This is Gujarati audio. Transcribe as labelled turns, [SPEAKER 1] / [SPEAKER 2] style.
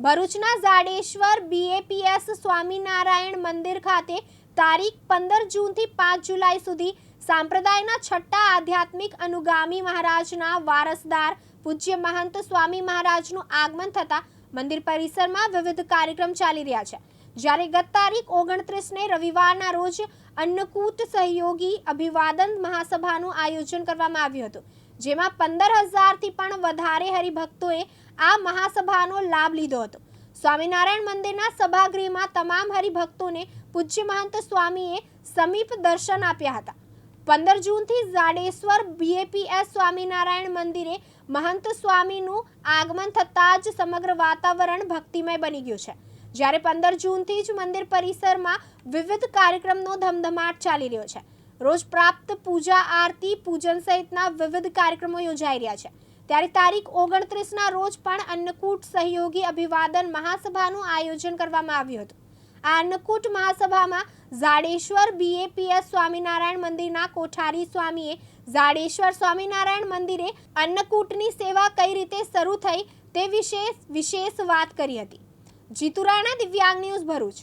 [SPEAKER 1] ભરૂચના જાડેશ્વર બીએપીએસ સ્વામિનારાયણ મંદિર ખાતે તારીખ પંદર જૂનથી પાંચ જુલાઈ સુધી સાંપ્રદાયના છઠ્ઠા આધ્યાત્મિક અનુગામી મહારાજના વારસદાર પૂજ્ય મહંત સ્વામી મહારાજનું આગમન થતાં મંદિર પરિસરમાં વિવિધ કાર્યક્રમ ચાલી રહ્યા છે. જ્યારે ગત તારીખ ઓગણત્રીસને રવિવારના રોજ અન્નકૂટ સહયોગી અભિવાદન મહાસભાનું આયોજન કરવામાં આવ્યું હતું. જેમાં પંદર હજારથી પણ વધારે હરિભક્તોએ આ મહાસભાનો લાભ લીધો હતો. સ્વામિનારાયણ મંદિરના સભાગૃહમાં તમામ હરિભક્તોને પૂજ્ય મહંત સ્વામીએ સમીપ દર્શન આપ્યા હતા. પંદર જૂનથી ઝાડેશ્વર બીએપીએસ સ્વામિનારાયણ મંદિરે મહંત સ્વામીનું આગમન થતાં જ સમગ્ર વાતાવરણ ભક્તિમય બની ગયું છે. જ્યારે પંદર જૂનથી જ મંદિર પરિસરમાં વિવિધ કાર્યક્રમનો ધમધમાટ ચાલી રહ્યો છે. રોજ પ્રાપ્ત પૂજા, આરતી, પૂજન સહિતના વિવિધ કાર્યક્રમો યોજાઈ રહ્યા છે. ત્યારે તારીખ ઓગણત્રીસના રોજ પણ અન્નકૂટ સહયોગી અભિવાદન મહાસભાનું આયોજન કરવામાં આવ્યું હતું. આ અન્નકૂટ મહાસભામાં ઝાડેશ્વર બીએપીએસ સ્વામિનારાયણ મંદિરના કોઠારી સ્વામીએ ઝાડેશ્વર સ્વામિનારાયણ મંદિરે અન્નકૂટની સેવા કઈ રીતે શરૂ થઈ તે વિશે વિશેષ વાત કરી હતી. જીતુરાણા, દિવ્યાંગ ન્યૂઝ ભરૂચ.